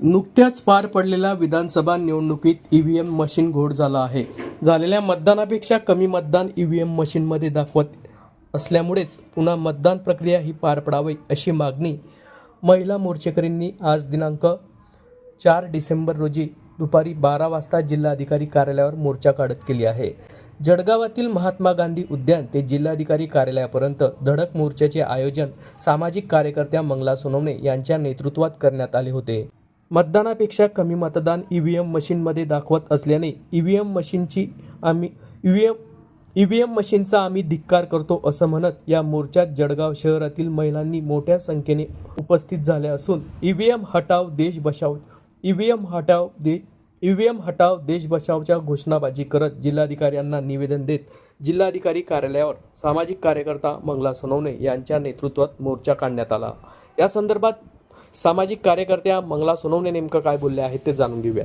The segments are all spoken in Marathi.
नुकत्याच पार पडलेल्या विधानसभा निवडणुकीत ई व्ही एम मशीन घोड झाला आहे. झालेल्या मतदानापेक्षा कमी मतदान ईव्हीएम मशीनमध्ये दाखवत असल्यामुळेच पुन्हा मतदान प्रक्रिया ही पार पडावी अशी मागणी महिला मोर्चेकरींनी आज दिनांक चार डिसेंबर रोजी दुपारी बारा वाजता जिल्हाधिकारी कार्यालयावर मोर्चा काढत केली आहे. जळगावातील महात्मा गांधी उद्यान ते जिल्हाधिकारी कार्यालयापर्यंत धडक मोर्चाचे आयोजन सामाजिक कार्यकर्त्या मंगला सोनवणे यांच्या नेतृत्वात करण्यात आले होते. मतदानापेक्षा कमी मतदान ई व्ही एम मशीनमध्ये दाखवत असल्याने ई व्ही एम मशीनची आम्ही E V M E V M मशीनचा आम्ही धिक्कार करतो असं म्हणत या मोर्चात जळगाव शहरातील महिलांनी मोठ्या संख्येने उपस्थित झाल्या असून ई व्ही एम हटाव देश बचाव ईव्हीएम हटाव दे ई व्ही एम हटाव देश बचावच्या घोषणाबाजी करत जिल्हाधिकाऱ्यांना निवेदन देत जिल्हाधिकारी कार्यालयावर सामाजिक कार्यकर्ता मंगला सोनवणे यांच्या नेतृत्वात मोर्चा काढण्यात आला. या संदर्भात सामाजिक कार्यकर्त्या मंगला सोनवणे नेमकं काय बोलले आहेत ते जाणून घेऊया.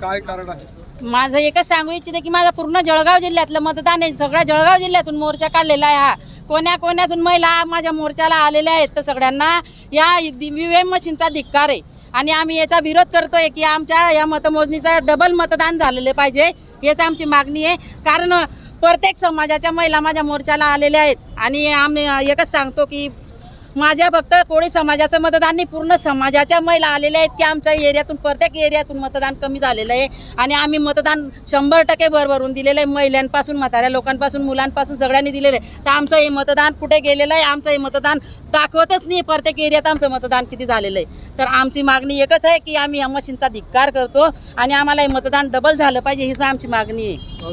काय कारण आहे? माझं एकच सांगू इच्छिते की माझा पूर्ण जळगाव जिल्ह्यातलं मतदान आहे. सगळ्या जळगाव जिल्ह्यातून मोर्चा काढलेला आहे हा. कोण्या कोण्यातून महिला माझ्या मोर्चाला आलेल्या आहेत तर सगळ्यांना या व्हीएम मशीनचा धिक्कार आहे. आणि आम्ही याचा विरोध करतोय की आमच्या या मतमोजणीचं डबल मतदान झालेलं पाहिजे याच आमची मागणी आहे. कारण प्रत्येक समाजाच्या महिला माझ्या मोर्चाला आलेल्या आहेत. आणि आम्ही एकच सांगतो की माझ्या फक्त कोळी समाजाचं मतदान नाही पूर्ण समाजाच्या महिला आलेल्या आहेत की आमच्या एरियातून प्रत्येक एरियातून मतदान कमी झालेलं आहे. आणि आम्ही मतदान शंभर टक्के भरभरून दिलेलं आहे महिलांपासून म्हाताऱ्या लोकांपासून मुलांपासून सगळ्यांनी दिलेलं आहे. तर आमचं हे मतदान कुठे गेलेलं आहे आमचं हे मतदान दाखवतच नाही प्रत्येक एरियात आमचं मतदान किती झालेलं आहे. तर आमची मागणी एकच आहे की आम्ही या मशीनचा धिक्कार करतो आणि आम्हाला हे मतदान डबल झालं पाहिजे हीच आमची मागणी आहे.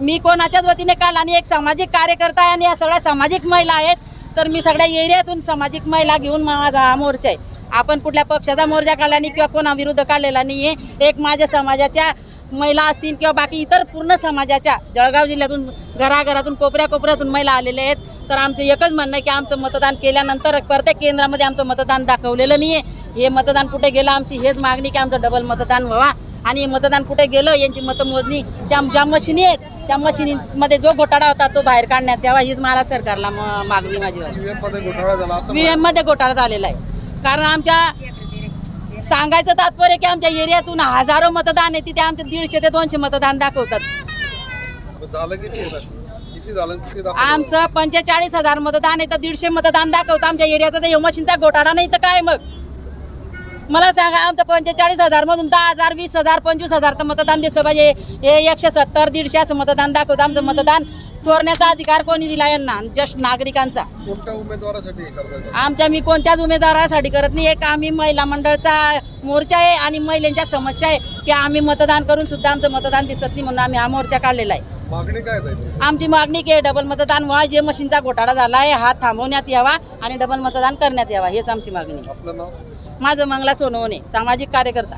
मी कोणाच्याच वतीने काल आणि एक सामाजिक कार्यकर्ता आहे आणि या सगळ्या सामाजिक महिला आहेत. तर मी सगळ्या एरियातून सामाजिक महिला घेऊन माझा हा मोर्चा आहे. आपण कुठल्या पक्षाचा मोर्चा काढला नाही किंवा कोणाविरुद्ध काढलेला नाही आहे एक माझ्या समाजाच्या महिला असतील किंवा बाकी इतर पूर्ण समाजाच्या जळगाव जिल्ह्यातून घराघरातून कोपऱ्या कोपऱ्यातून महिला आलेल्या आहेत. तर आमचं एकच म्हणणं आहे की आमचं मतदान केल्यानंतर प्रत्येक केंद्रामध्ये आमचं मतदान दाखवलेलं नाही आहे हे मतदान कुठे गेलं आमची हेच मागणी की आमचं डबल मतदान व्हावा. आणि मतदान कुठे गेलं यांची मतमोजणी त्या ज्या मशिनी आहेत त्या मशिनीमध्ये जो घोटाळा होता तो बाहेर काढण्यात यावा हीच मला सरकारला मागणी माझी. ईव्हीएममध्ये घोटाळा झालेला आहे. कारण आमच्या सांगायचं तात्पर्य की आमच्या एरियातून हजारो मतदान आहे तिथे आमचे दीडशे ते दोनशे मतदान दाखवतात? आमचं पंचेचाळीस हजार मतदान आहे तर दीडशे मतदान दाखवतं. आमच्या एरियाचा तर मशीनचा घोटाळा नाही तर काय मग? मला सांगा आमचं पंचेचाळीस हजार मधून दहा हजार वीस हजार पंचवीस हजार तर मतदान दिसलं पाहिजे. हे एकशे सत्तर दीडशे असं मतदान दाखवतं. आमचं मतदान चोरण्याचा अधिकार कोणी दिला यांना? जस्ट नागरिकांचा. कोणत्या उमेदवारासाठी हे करताय आमच्या मी कोणत्याच उमेदवारासाठी करत नाही. एक आम्ही महिला मंडळचा मोर्चा आहे आणि महिलांच्या समस्या आहे की आम्ही मतदान करून सुद्धा आमचं मतदान दिसत नाही म्हणून आम्ही हा मोर्चा काढलेला आहे. मागणी काय जायची आमची मागणी की डबल मतदान व्हा जे मशीनचा घोटाळा झाला आहे हा थांबवण्यात यावा आणि डबल मतदान करण्यात यावा हेच आमची मागणी आहे. आपलं नाव? माझं मंगला सोनवणे सामाजिक कार्यकर्ता.